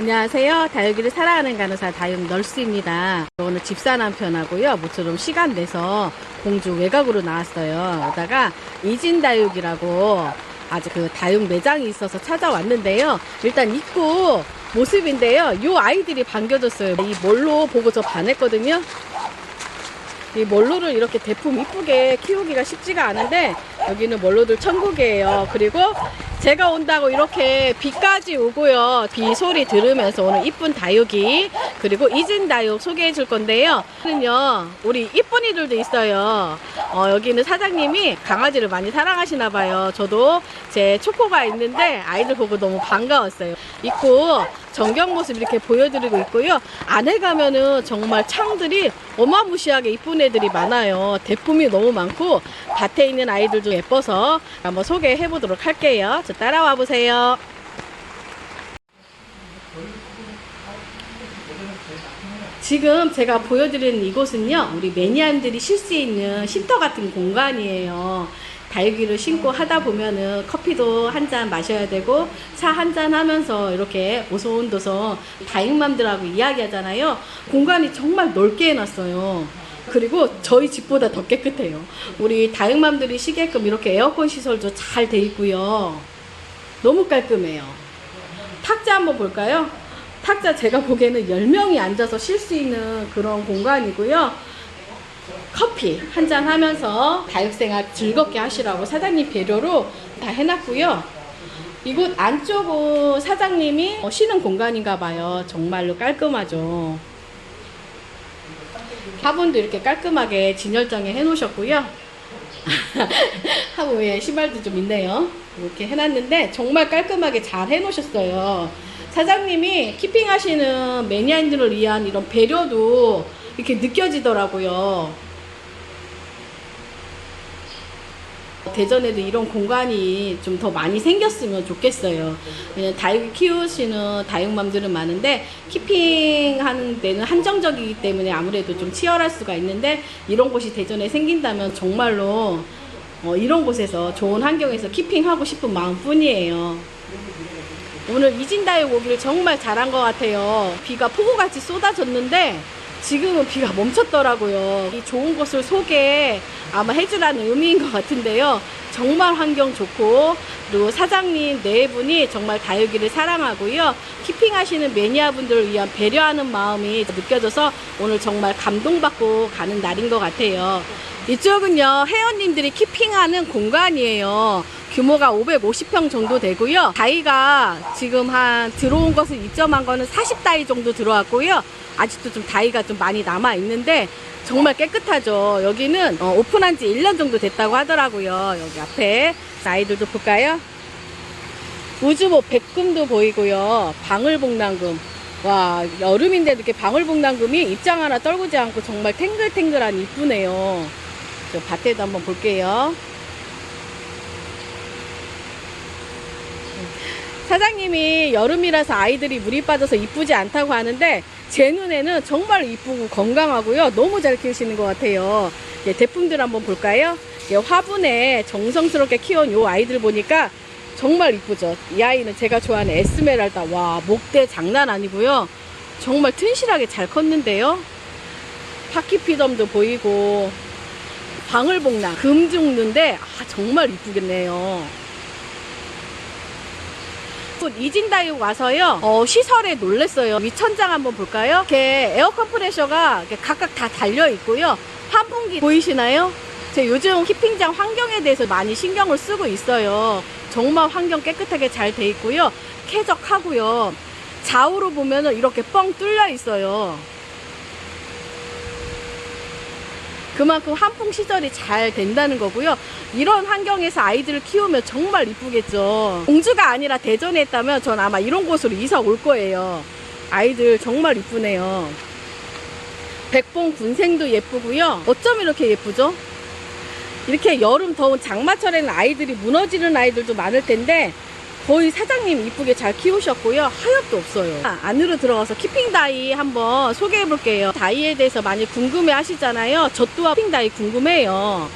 안녕하세요. 다육이를 사랑하는 간호사 다육 널스입니다. 오늘 집사 남편하고요. 모처럼 시간 내서 공주 외곽으로 나왔어요. 오다가 이진 다육이라고 아주 그 다육 매장이 있어서 찾아왔는데요. 일단 입구 모습인데요. 요 아이들이 반겨줬어요. 이 몰로 보고 저 반했거든요. 이 몰로를 이렇게 대품 이쁘게 키우기가 쉽지가 않은데 여기는 몰로들 천국이에요. 그리고 제가 온다고 이렇게 비까지 오고요. 비 소리 들으면서 오늘 이쁜 다육이 그리고 이진 다육 소개해 줄 건데요. 는요 우리 이쁜이들도 있어요. 어, 여기는 사장님이 강아지를 많이 사랑하시나 봐요. 저도 제 초코가 있는데 아이들 보고 너무 반가웠어요. 있고 전경 모습 이렇게 보여드리고 있고요. 안에 가면은 정말 창들이 어마무시하게 이쁜 애들이 많아요. 대품이 너무 많고 밭에 있는 아이들도 예뻐서 한번 소개해 보도록 할게요. 저 따라와 보세요. 지금 제가 보여드리는 이곳은요, 우리 매니아님들이 쉴 수 있는 쉼터 같은 공간이에요. 다육이를 신고 하다 보면은 커피도 한 잔 마셔야 되고 차 한 잔 하면서 이렇게 오손도손 다육맘들하고 이야기하잖아요. 공간이 정말 넓게 해놨어요. 그리고 저희 집보다 더 깨끗해요. 우리 다육맘들이 쉬게끔 이렇게 에어컨 시설도 잘 돼 있고요. 너무 깔끔해요. 탁자 한번 볼까요? 탁자 제가 보기에는 10명이 앉아서 쉴 수 있는 그런 공간이고요. 커피 한 잔 하면서 다육생활 즐겁게 하시라고 사장님 배려로 다 해놨고요. 이곳 안쪽은 사장님이 어, 쉬는 공간인가 봐요. 정말로 깔끔하죠. 화분도 이렇게 깔끔하게 진열장에 해놓으셨고요. 하부에 신발도 좀 있네요. 이렇게 해놨는데 정말 깔끔하게 잘 해놓으셨어요. 사장님이 키핑하시는 매니아인들을 위한 이런 배려도 이렇게 느껴지더라고요. 대전에도 이런 공간이 좀 더 많이 생겼으면 좋겠어요. 왜냐면 다육 키우시는 다육맘들은 많은데 키핑하는 데는 한정적이기 때문에 아무래도 좀 치열할 수가 있는데 이런 곳이 대전에 생긴다면 정말로 어, 이런 곳에서 좋은 환경에서 키핑하고 싶은 마음뿐이에요. 오늘 이진다육 오기를 정말 잘한 것 같아요. 비가 폭우같이 쏟아졌는데 지금은 비가 멈췄더라고요. 이 좋은 곳을 소개 아마 해주라는 의미인 것 같은데요. 정말 환경 좋고 그리고 사장님 네 분이 정말 다육이를 사랑하고요. 키핑하시는 매니아분들을 위한 배려하는 마음이 느껴져서 오늘 정말 감동받고 가는 날인 것 같아요. 이쪽은요 회원님들이 키핑하는 공간이에요. 규모가 550평 정도 되고요. 다이가 지금 한 들어온 것을 입점한 거는 40다이 정도 들어왔고요. 아직도 좀 다이가 좀 많이 남아 있는데 정말 깨끗하죠. 여기는 어, 오픈한 지 1년 정도 됐다고 하더라고요. 여기 앞에 자, 아이들도 볼까요? 우주모 백금도 보이고요. 방울복랑금. 와 여름인데도 이렇게 방울복랑금이 입장 하나 떨구지 않고 정말 탱글탱글한 이쁘네요. 저 밭에도 한번 볼게요. 사장님이 여름이라서 아이들이 물이 빠져서 이쁘지 않다고 하는데 제 눈에는 정말 이쁘고 건강하고요. 너무 잘 키우시는 것 같아요. 예, 제품들 한번 볼까요? 예, 화분에 정성스럽게 키운 요 아이들 보니까 정말 이쁘죠. 이 아이는 제가 좋아하는 에스메랄다. 와, 목대 장난 아니고요. 정말 튼실하게 잘 컸는데요. 파키피덤도 보이고 방울복랑 금 죽는데 아, 정말 이쁘겠네요. 이진다육 와서요. 어, 시설에 놀랬어요. 위천장 한번 볼까요? 이렇게 에어 컴프레셔가 이렇게 각각 다 달려 있고요. 환풍기 보이시나요? 제 요즘 키핑장 환경에 대해서 많이 신경을 쓰고 있어요. 정말 환경 깨끗하게 잘 돼 있고요. 쾌적하고요. 좌우로 보면은 이렇게 뻥 뚫려 있어요 그만큼 환풍 시설이 잘 된다는 거고요. 이런 환경에서 아이들을 키우면 정말 이쁘겠죠. 공주가 아니라 대전에 있다면 전 아마 이런 곳으로 이사 올 거예요. 아이들 정말 이쁘네요. 백봉 군생도 예쁘고요. 어쩜 이렇게 예쁘죠? 이렇게 여름 더운 장마철에는 아이들이 무너지는 아이들도 많을 텐데 거의 사장님 이쁘게 잘 키우셨고요. 하엽도 없어요. 아, 안으로 들어가서 키핑 다이 한번 소개해 볼게요. 다이에 대해서 많이 궁금해 하시잖아요. 저 또한 키핑 다이 궁금해요.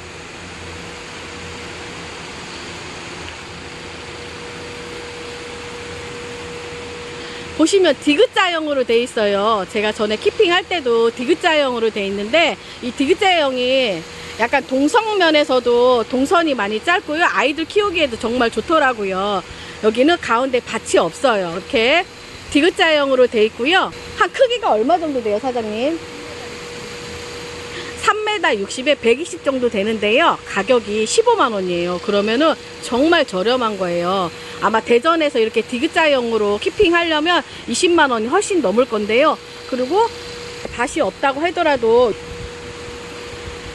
보시면 디귿자형으로 돼 있어요. 제가 전에 키핑 할 때도 디귿자형으로 돼 있는데 이 디귿자형이 약간 동성면에서도 동선이 많이 짧고요. 아이들 키우기에도 정말 좋더라고요. 여기는 가운데 밭이 없어요. 이렇게 디귿자형으로 돼 있고요. 한 크기가 얼마 정도 돼요, 사장님? 3m 60에 120 정도 되는데요. 가격이 15만 원이에요. 그러면은 정말 저렴한 거예요. 아마 대전에서 이렇게 디귿자형으로 키핑 하려면 20만 원이 훨씬 넘을 건데요. 그리고 밭이 없다고 하더라도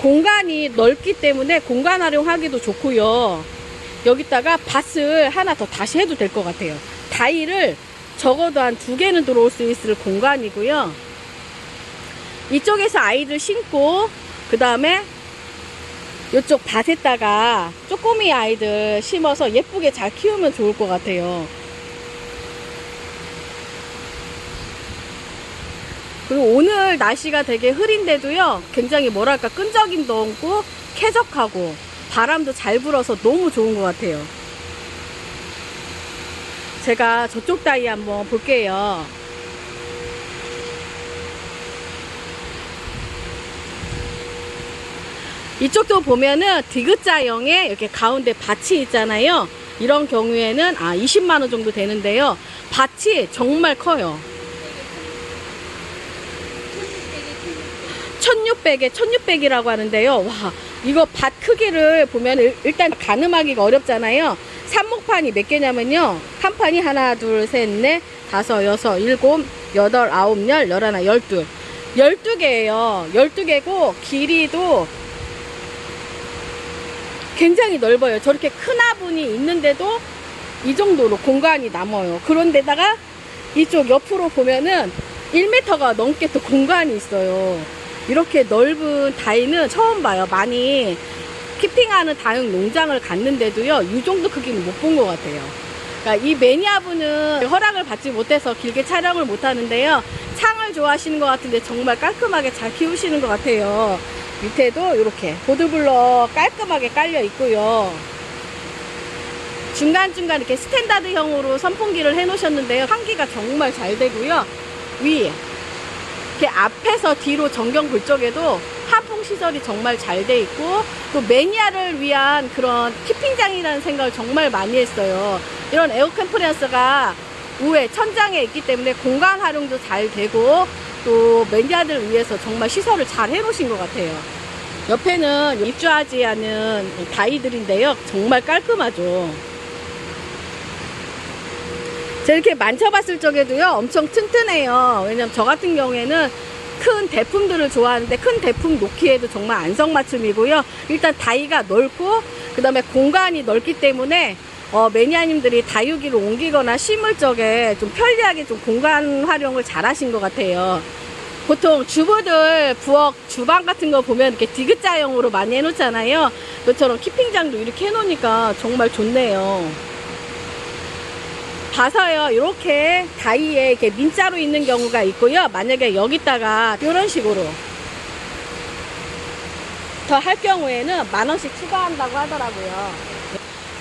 공간이 넓기 때문에 공간 활용하기도 좋고요. 여기다가 밭을 하나 더 다시 해도 될 것 같아요. 다이를 적어도 한 두 개는 들어올 수 있을 공간이고요. 이쪽에서 아이들 신고 그 다음에 이쪽 밭에다가 쪼꼬미 아이들 심어서 예쁘게 잘 키우면 좋을 것 같아요. 그리고 오늘 날씨가 되게 흐린데도요, 굉장히 뭐랄까 끈적임도 없고 쾌적하고 바람도 잘 불어서 너무 좋은 것 같아요. 제가 저쪽 다이 한번 볼게요. 이쪽도 보면은 디귿자형에 이렇게 가운데 밭이 있잖아요. 이런 경우에는 아 20만 원 정도 되는데요. 밭이 정말 커요. 1600에 1600이라고 하는데요. 와, 이거 밭 크기를 보면 일- 일단 가늠하기가 어렵잖아요. 삽목판이 몇 개냐면요. 한 판이 하나, 둘, 셋, 넷, 다섯, 여섯, 일곱, 여덟, 아홉, 열, 열하나, 열둘. 열두 개예요. 열두 개고 길이도 굉장히 넓어요. 저렇게 큰 화분이 있는데도 이 정도로 공간이 남아요. 그런데다가 이쪽 옆으로 보면은 1m가 넘게 또 공간이 있어요. 이렇게 넓은 다이는 처음 봐요. 많이 키핑하는 다육 농장을 갔는데도요, 이 정도 크기는 못 본 것 같아요. 그러니까 이 매니아분은 허락을 받지 못해서 길게 촬영을 못 하는데요. 창을 좋아하시는 것 같은데 정말 깔끔하게 잘 키우시는 것 같아요. 밑에도 이렇게 보드블럭 깔끔하게 깔려 있고요. 중간중간 이렇게 스탠다드형으로 선풍기를 해 놓으셨는데요. 환기가 정말 잘 되고요. 위 이렇게 앞에서 뒤로 전경 볼 쪽에도 하풍 시설이 정말 잘 돼 있고 또 매니아를 위한 그런 키핑장이라는 생각을 정말 많이 했어요. 이런 에어컨 프레스가 우에 천장에 있기 때문에 공간 활용도 잘 되고 또 매니아들을 위해서 정말 시설을 잘 해놓으신 것 같아요. 옆에는 입주하지 않은 다이들인데요. 정말 깔끔하죠. 제가 이렇게 만져봤을 적에도요 엄청 튼튼해요. 왜냐면 저 같은 경우에는 큰 대품들을 좋아하는데 큰 대품 놓기에도 정말 안성맞춤이고요. 일단 다이가 넓고 그 다음에 공간이 넓기 때문에 어, 매니아님들이 다육이를 옮기거나 심을 적에 좀 편리하게 좀 공간 활용을 잘 하신 것 같아요. 보통 주부들 부엌 주방 같은 거 보면 이렇게 디귿자형으로 많이 해놓잖아요. 그처럼 키핑장도 이렇게 해놓으니까 정말 좋네요 봐서요. 이렇게 다이에 이렇게 민자로 있는 경우가 있고요. 만약에 여기다가 이런 식으로 더 할 경우에는 만 원씩 추가한다고 하더라고요.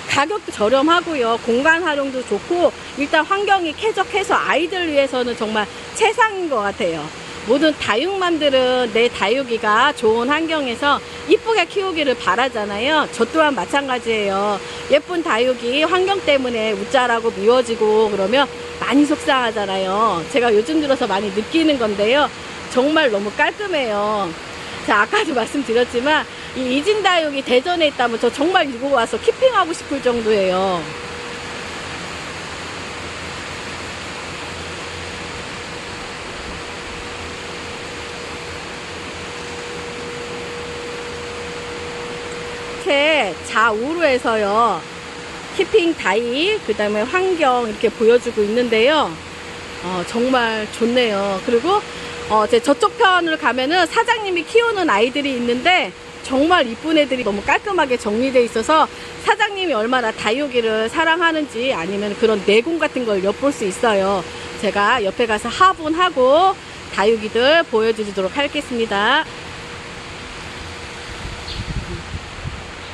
가격도 저렴하고요. 공간 활용도 좋고 일단 환경이 쾌적해서 아이들 위해서는 정말 최상인 것 같아요 모든 다육맘들은 내 다육이가 좋은 환경에서 이쁘게 키우기를 바라잖아요. 저 또한 마찬가지예요. 예쁜 다육이 환경 때문에 웃자라고 미워지고 그러면 많이 속상하잖아요. 제가 요즘 들어서 많이 느끼는 건데요. 정말 너무 깔끔해요. 자, 아까도 말씀드렸지만 이 이진다육이 대전에 있다면 저 정말 이거 와서 키핑하고 싶을 정도예요. 이렇게 좌우로 해서요. 키핑 다이, 그 다음에 환경 이렇게 보여주고 있는데요. 어, 정말 좋네요. 그리고 어, 제 저쪽 편을 가면은 사장님이 키우는 아이들이 있는데 정말 이쁜 애들이 너무 깔끔하게 정리되어 있어서 사장님이 얼마나 다육이를 사랑하는지 아니면 그런 내공 같은 걸 엿볼 수 있어요. 제가 옆에 가서 화분하고 다육이들 보여드리도록 하겠습니다.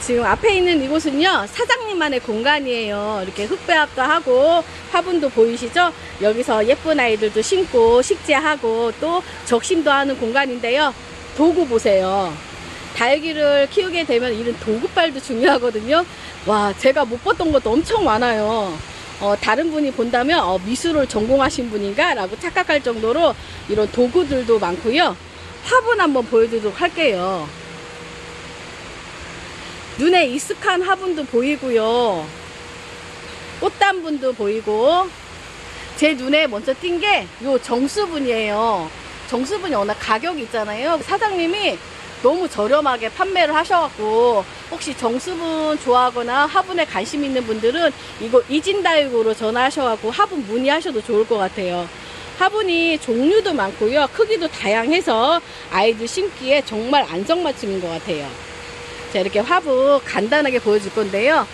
지금 앞에 있는 이곳은요 사장님만의 공간이에요. 이렇게 흙배합도 하고 화분도 보이시죠? 여기서 예쁜 아이들도 심고 식재하고 또 적심도 하는 공간인데요. 도구 보세요. 다육이를 키우게 되면 이런 도구빨도 중요하거든요. 와 제가 못 봤던 것도 엄청 많아요. 어, 다른 분이 본다면 어, 미술을 전공하신 분인가? 라고 착각할 정도로 이런 도구들도 많고요. 화분 한번 보여드리도록 할게요 눈에 익숙한 화분도 보이고요. 꽃단분도 보이고 제 눈에 먼저 띈 게 요 정수분이에요. 정수분이 워낙 가격이 있잖아요. 사장님이 너무 저렴하게 판매를 하셔갖고 혹시 정수분 좋아하거나 화분에 관심 있는 분들은 이거 이진다육으로 전화하셔갖고 화분 문의하셔도 좋을 것 같아요. 화분이 종류도 많고요. 크기도 다양해서 아이들 심기에 정말 안정맞춤인 것 같아요. 자, 이렇게 화분 간단하게 보여줄 건데요.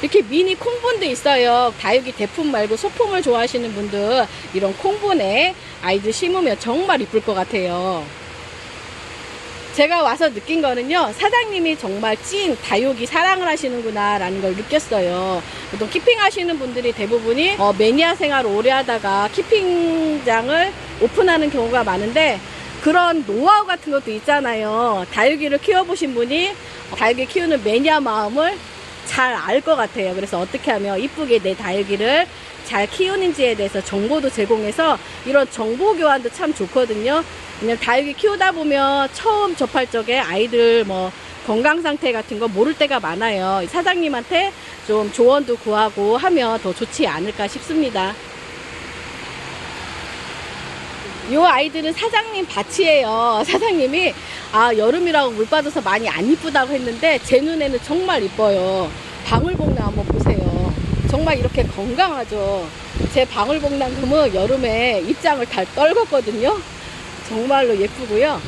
이렇게 미니 콩분도 있어요. 다육이 대품 말고 소품을 좋아하시는 분들 이런 콩분에 아이들 심으면 정말 이쁠 것 같아요. 제가 와서 느낀 거는요, 사장님이 정말 찐 다육이 사랑을 하시는구나, 라는 걸 느꼈어요. 보통 키핑 하시는 분들이 대부분이 어, 매니아 생활 오래 하다가 키핑장을 오픈하는 경우가 많은데, 그런 노하우 같은 것도 있잖아요. 다육이를 키워보신 분이 다육이 키우는 매니아 마음을 잘 알 것 같아요. 그래서 어떻게 하면 이쁘게 내 다육이를 잘 키우는지에 대해서 정보도 제공해서 이런 정보 교환도 참 좋거든요. 그냥 다육이 키우다 보면 처음 접할 적에 아이들 뭐 건강 상태 같은 거 모를 때가 많아요. 사장님한테 좀 조언도 구하고 하면 더 좋지 않을까 싶습니다. 요 아이들은 사장님 밭이에요. 사장님이 아 여름이라고 물 빠져서 많이 안 이쁘다고 했는데 제 눈에는 정말 이뻐요. 방울복랑 한번 보세요. 정말 이렇게 건강하죠. 제 방울복랑금은 여름에 입장을 다 떨궜거든요. 정말로 예쁘고요.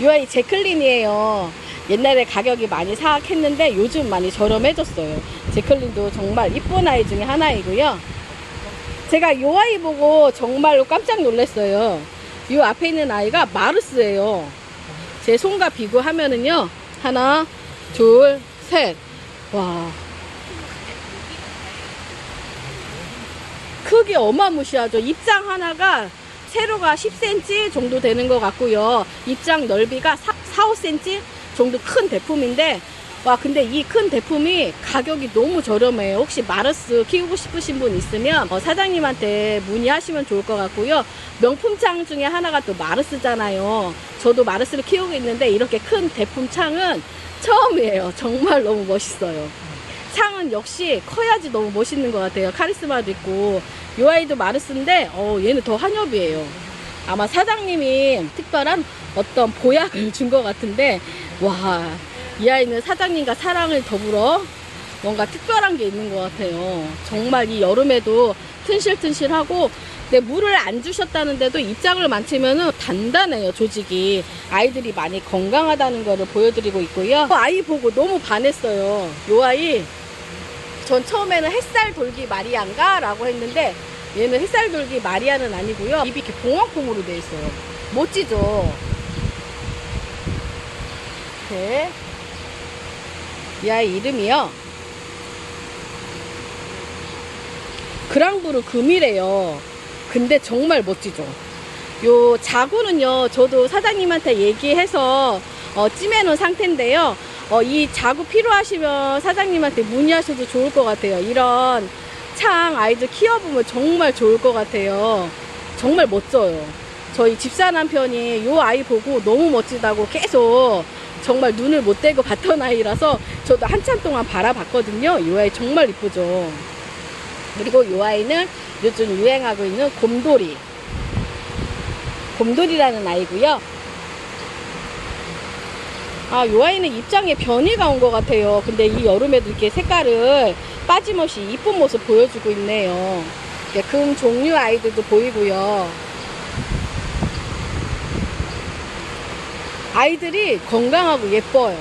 이 아이 제클린이에요. 옛날에 가격이 많이 사악했는데 요즘 많이 저렴해졌어요. 제클린도 정말 이쁜 아이 중에 하나이고요. 제가 이 아이 보고 정말로 깜짝 놀랐어요. 이 앞에 있는 아이가 마르스예요. 제 손과 비교하면은요. 하나, 둘, 셋. 와. 크기 어마무시하죠. 입장 하나가 세로가 10cm 정도 되는 것 같고요. 입장 넓이가 4, 4 5cm 정도 큰 대품인데 와 근데 이 큰 대품이 가격이 너무 저렴해요. 혹시 마르스 키우고 싶으신 분 있으면 어, 사장님한테 문의하시면 좋을 것 같고요. 명품 창 중에 하나가 또 마르스잖아요. 저도 마르스를 키우고 있는데 이렇게 큰 대품 창은 처음이에요. 정말 너무 멋있어요. 창은 역시 커야지 너무 멋있는 것 같아요. 카리스마도 있고 이 아이도 마르스인데 어, 얘는 더 한엽이에요. 아마 사장님이 특별한 어떤 보약을 준 것 같은데 와 이 아이는 사장님과 사랑을 더불어 뭔가 특별한 게 있는 것 같아요. 정말 이 여름에도 튼실튼실하고 근데 물을 안 주셨다는데도 입장을 만지면은 단단해요 조직이. 아이들이 많이 건강하다는 거를 보여드리고 있고요. 아이 보고 너무 반했어요. 요 아이 전 처음에는 햇살 돌기 마리안가? 라고 했는데 얘는 햇살 돌기 마리아는 아니고요. 입이 이렇게 봉황봉으로 돼 있어요. 멋지죠? 이렇게 이 아이 이름이요? 그랑브루 금이래요. 근데 정말 멋지죠. 요 자구는요 저도 사장님한테 얘기해서 어, 찜해놓은 상태인데요. 어, 이 자구 필요하시면 사장님한테 문의하셔도 좋을 것 같아요. 이런 창 아이들 키워보면 정말 좋을 것 같아요. 정말 멋져요. 저희 집사 남편이 요 아이 보고 너무 멋지다고 계속 정말 눈을 못 떼고 봤던 아이라서 저도 한참 동안 바라봤거든요 이 아이 정말 이쁘죠 그리고 이 아이는 요즘 유행하고 있는 곰돌이. 곰돌이라는 아이고요. 아, 이 아이는 입장에 변이가 온 것 같아요. 근데 이 여름에도 이렇게 색깔을 빠짐없이 이쁜 모습 보여주고 있네요. 이렇게 금 종류 아이들도 보이고요. 아이들이 건강하고 예뻐요.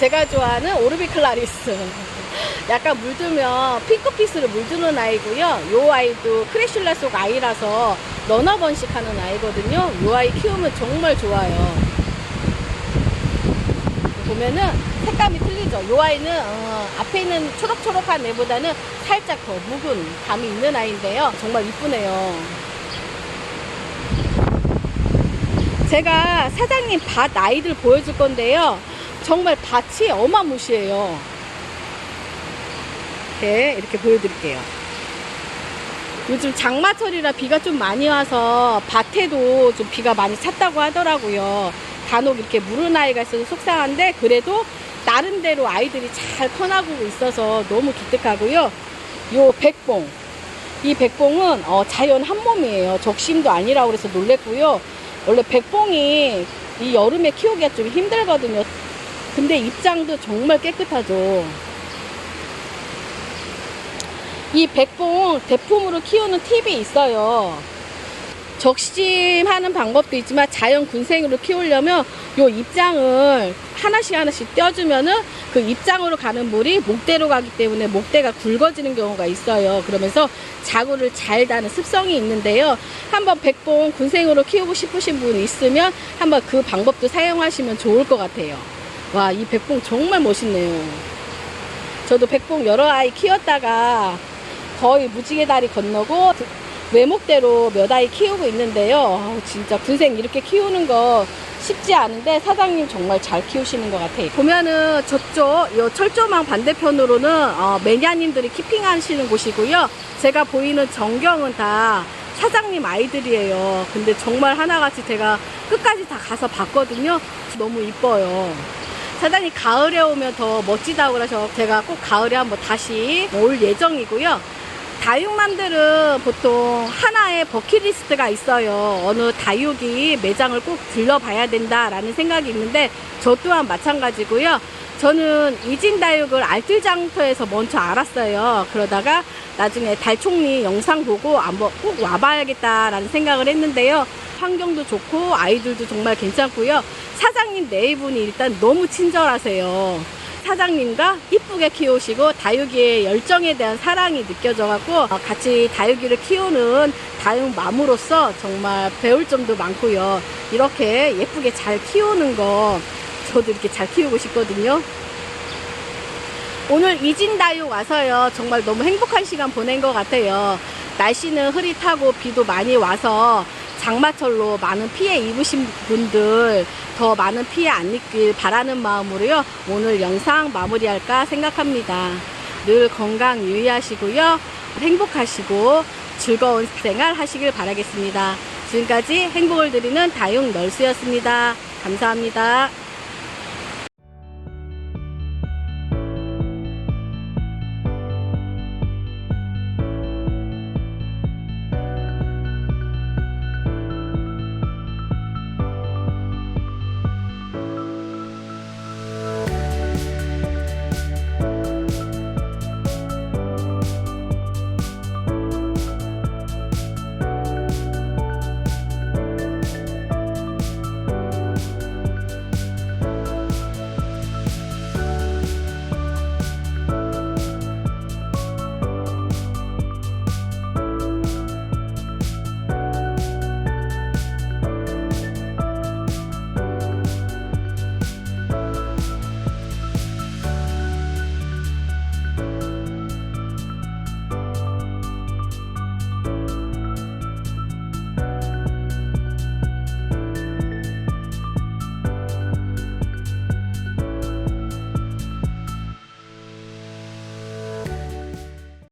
제가 좋아하는 오르비 클라리스. 약간 물들면 핑크피스를 물드는 아이고요. 요 아이도 크래슐라 속 아이라서 러너번식 하는 아이거든요. 요 아이 키우면 정말 좋아요. 보면은 색감이 틀리죠. 요 아이는 어, 앞에 있는 초록초록한 애보다는 살짝 더 묵은 감이 있는 아이인데요. 정말 이쁘네요. 제가 사장님 밭 아이들 보여줄 건데요. 정말 밭이 어마무시해요. 이렇게, 이렇게 보여드릴게요. 요즘 장마철이라 비가 좀 많이 와서 밭에도 좀 비가 많이 찼다고 하더라고요. 간혹 이렇게 물은 아이가 있어서 속상한데 그래도 나름대로 아이들이 잘 커나고 있어서 너무 기특하고요. 요 백봉. 이 백봉은 어, 자연 한 몸이에요. 적심도 아니라고 그래서 놀랬고요. 원래 백봉이 이 여름에 키우기가 좀 힘들거든요. 근데 입장도 정말 깨끗하죠. 이 백봉 대품으로 키우는 팁이 있어요. 적심하는 방법도 있지만 자연 군생으로 키우려면 요 입장을 하나씩 하나씩 떼어주면은 그 입장으로 가는 물이 목대로 가기 때문에 목대가 굵어지는 경우가 있어요. 그러면서 자구를 잘 다는 습성이 있는데요. 한번 백봉 군생으로 키우고 싶으신 분이 있으면 한번 그 방법도 사용하시면 좋을 것 같아요. 와, 이 백봉 정말 멋있네요. 저도 백봉 여러 아이 키웠다가 거의 무지개 다리 건너고 외목대로 몇 아이 키우고 있는데요. 진짜 군생 이렇게 키우는 거 쉽지 않은데 사장님 정말 잘 키우시는 것 같아요. 보면은 저쪽 요 철조망 반대편으로는 어, 매니아님들이 키핑하시는 곳이고요. 제가 보이는 전경은 다 사장님 아이들이에요. 근데 정말 하나같이 제가 끝까지 다 가서 봤거든요. 너무 이뻐요. 사장님 가을에 오면 더 멋지다고 그러셔서 제가 꼭 가을에 한번 다시 올 예정이고요. 다육맘들은 보통 하나의 버킷리스트가 있어요. 어느 다육이 매장을 꼭 들러봐야 된다라는 생각이 있는데 저 또한 마찬가지고요. 저는 이진 다육을 알뜰장터에서 먼저 알았어요. 그러다가 나중에 달총리 영상 보고 꼭 와봐야겠다라는 생각을 했는데요. 환경도 좋고 아이들도 정말 괜찮고요. 사장님 네 분이 일단 너무 친절하세요. 사장님과 이쁘게 키우시고 다육이의 열정에 대한 사랑이 느껴져 갖고 어, 같이 다육이를 키우는 다육맘으로서 정말 배울 점도 많고요. 이렇게 예쁘게 잘 키우는 거 저도 이렇게 잘 키우고 싶거든요. 오늘 이진다육 와서요. 정말 너무 행복한 시간 보낸 것 같아요. 날씨는 흐릿하고 비도 많이 와서 장마철로 많은 피해 입으신 분들 더 많은 피해 안 입길 바라는 마음으로요. 오늘 영상 마무리할까 생각합니다. 늘 건강 유의하시고요. 행복하시고 즐거운 생활 하시길 바라겠습니다. 지금까지 행복을 드리는 다육 널스였습니다. 감사합니다.